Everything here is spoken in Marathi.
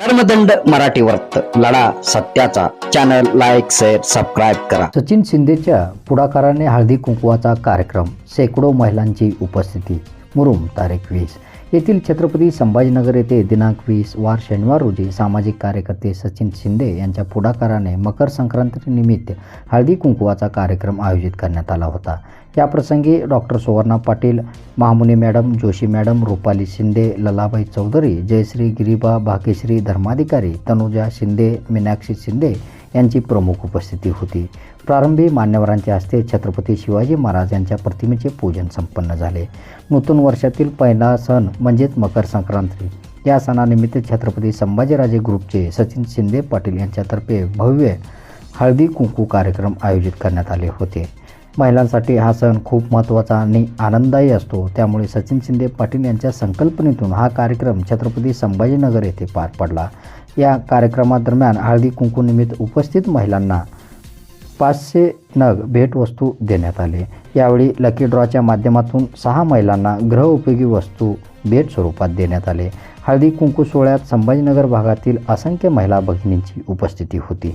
कर्मदंड मराठी वर्त लढा सत्याचा. चॅनल लाईक शेअर सबस्क्राईब करा. सचिन शिंदेच्या पुढाकाराने हळदी कुंकवाचा कार्यक्रम. शेकडो महिलांची उपस्थिती. मुरुम तारीख वीस. येथील छत्रपती संभाजीनगर येथे दिनांक वीस वार शनिवार रोजी सामाजिक कार्यकर्ते सचिन शिंदे यांच्या पुढाकाराने मकर संक्रांतीनिमित्त हळदी कुंकवाचा कार्यक्रम आयोजित करण्यात आला होता. याप्रसंगी doctor Suvarna Patil Mahamuni madam Joshi madam Rupali Shinde Lalabai Chaudhari Jayashree Giriba Bhagyashree Dharmadhikari Tanuja Shinde Meenakshi Shinde यांची प्रमुख उपस्थिती होती. प्रारंभी मान्यवरांच्या हस्ते छत्रपती शिवाजी महाराज यांच्या प्रतिमेचे पूजन संपन्न झाले. नूतन वर्षातील पहिला सण म्हणजेच मकर संक्रांती. या सणानिमित्त छत्रपती संभाजीराजे ग्रुपचे सचिन शिंदे पाटील यांच्यातर्फे भव्य हळदी कुंकू कार्यक्रम आयोजित करण्यात आले होते. महिलांसाठी हा सण खूप महत्त्वाचा आणि आनंददायी असतो. त्यामुळे सचिन शिंदे पाटील यांच्या संकल्पनेतून हा कार्यक्रम छत्रपती संभाजीनगर येथे पार पडला. या कार्यक्रमादरम्यान हळदी कुंकूनिमित्त उपस्थित महिलांना पाचशे नग भेटवस्तू देण्यात आले. यावेळी लकी ड्रॉच्या माध्यमातून सहा महिलांना गृहउपयोगी वस्तू भेट स्वरूपात देण्यात आले. हळदी कुंकू सोहळ्यात संभाजीनगर भागातील असंख्य महिला भगिनींची उपस्थिती होती.